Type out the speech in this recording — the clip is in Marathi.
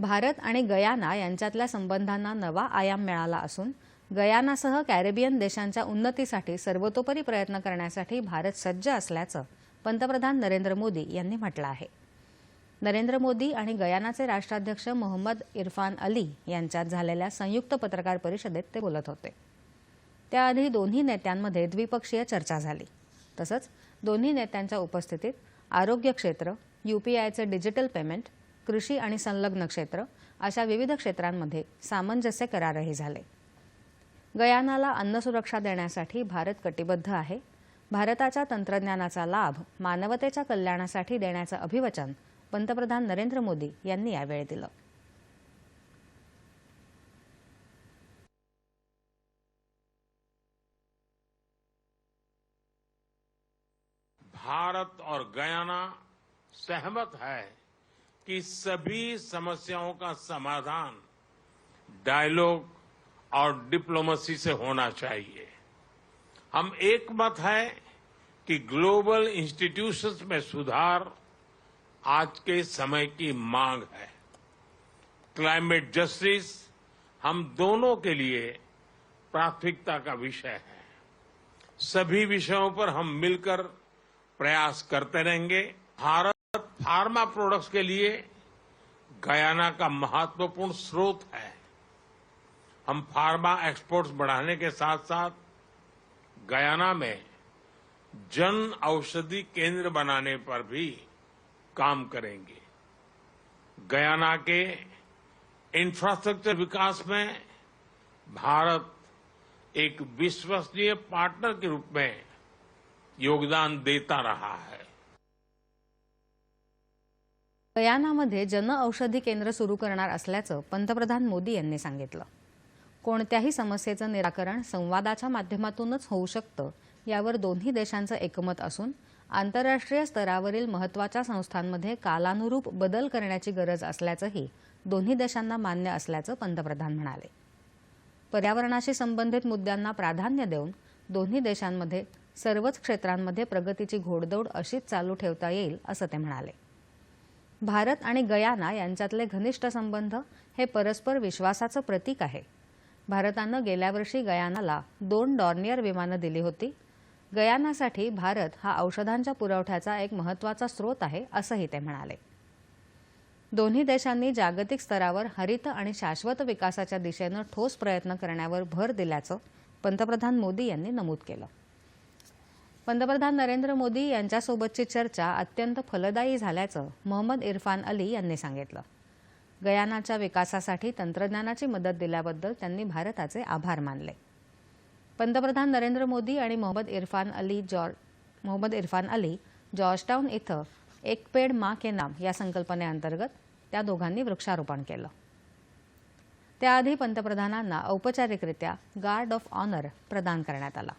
भारत आणि गयाना यांच्यातल्या संबंधांना नवा आयाम मिळाला असून गयानासह कॅरेबियन देशांच्या उन्नतीसाठी सर्वतोपरी प्रयत्न करण्यासाठी भारत सज्ज असल्याचं पंतप्रधान नरेंद्र मोदी यांनी म्हटलं आहे. नरेंद्र मोदी आणि गयानाचे राष्ट्राध्यक्ष मोहम्मद इरफान अली यांच्यात झालेल्या संयुक्त पत्रकार परिषदेत ते बोलत होते. त्याआधी दोन्ही नेत्यांमध्ये द्विपक्षीय चर्चा झाली. तसंच दोन्ही नेत्यांच्या उपस्थितीत आरोग्य क्षेत्र यूपीआयचे डिजिटल पेमेंट कृषी आणि संलग्न क्षेत्र अशा विविध क्षेत्रांमध्ये सामंजस्य करारही झाले. गयानाला अन्नसुरक्षा देण्यासाठी भारत कटिबद्ध आहे. भारताच्या तंत्रज्ञानाचा लाभ मानवतेच्या कल्याणासाठी देण्याचं अभिवचन पंतप्रधान नरेंद्र मोदी यांनी यावेळी दिलं. भारत और गयाना सहमत है। कि सभी समस्याओं का समाधान डायलॉग और डिप्लोमेसी से होना चाहिए। हम एक मत है कि ग्लोबल इंस्टीट्यूशंस में सुधार आज के समय की मांग है। क्लाइमेट जस्टिस हम दोनों के लिए प्राथमिकता का विषय है। सभी विषयों पर हम मिलकर प्रयास करते रहेंगे। भारत फार्मा प्रोडक्ट्स के लिए गयाना का महत्वपूर्ण स्रोत है। हम फार्मा एक्सपोर्ट्स बढ़ाने के साथ साथ गयाना में जन औषधि केंद्र बनाने पर भी काम करेंगे। गयाना के इंफ्रास्ट्रक्चर विकास में भारत एक विश्वसनीय पार्टनर के रूप में योगदान देता रहा है। गयानामध्ये जन औषधी केंद्र सुरू करणार असल्याचं पंतप्रधान मोदी यांनी सांगितलं. कोणत्याही समस्येचं निराकरण संवादाच्या माध्यमातूनच होऊ शकतं यावर दोन्ही देशांचं एकमत असून आंतरराष्ट्रीय स्तरावरील महत्त्वाच्या संस्थांमध्ये कालानुरूप बदल करण्याची गरज असल्याचंही दोन्ही देशांना मान्य असल्याचं पंतप्रधान म्हणाले. पर्यावरणाशी संबंधित मुद्द्यांना प्राधान्य देऊन दोन्ही देशांमध्ये सर्वच क्षेत्रांमध्ये प्रगतीची घोडदौड अशीच चालू ठेवता येईल असं ते म्हणाले. भारत आणि गयाना यांच्यातले घनिष्ठ संबंध हे परस्पर विश्वासाचं प्रतीक आहे. भारतानं गेल्या वर्षी गयानाला दोन डॉर्नियर विमानं दिली होती. गयानासाठी भारत हा औषधांच्या पुरवठ्याचा एक महत्त्वाचा स्रोत आहे असंही ते म्हणाले. दोन्ही देशांनी जागतिक स्तरावर हरित आणि शाश्वत विकासाच्या दिशेनं ठोस प्रयत्न करण्यावर भर दिल्याचं पंतप्रधान मोदी यांनी नमूद केलं. पंतप्रधान नरेंद्र मोदी यांच्यासोबतची चर्चा अत्यंत फलदायी झाल्याचं मोहम्मद इरफान अली यांनी सांगितलं. गयानाच्या विकासासाठी तंत्रज्ञानाची मदत दिल्याबद्दल त्यांनी भारताचे आभार मानले. पंतप्रधान नरेंद्र मोदी आणि Mohamed Irfaan Ali George Mohamed Irfaan Ali Georgetown इथं एक पेड मा के नाम या संकल्पनेअंतर्गत त्या दोघांनी वृक्षारोपण केलं. त्याआधी पंतप्रधानांना औपचारिकरित्या गार्ड ऑफ ऑनर प्रदान करण्यात आला.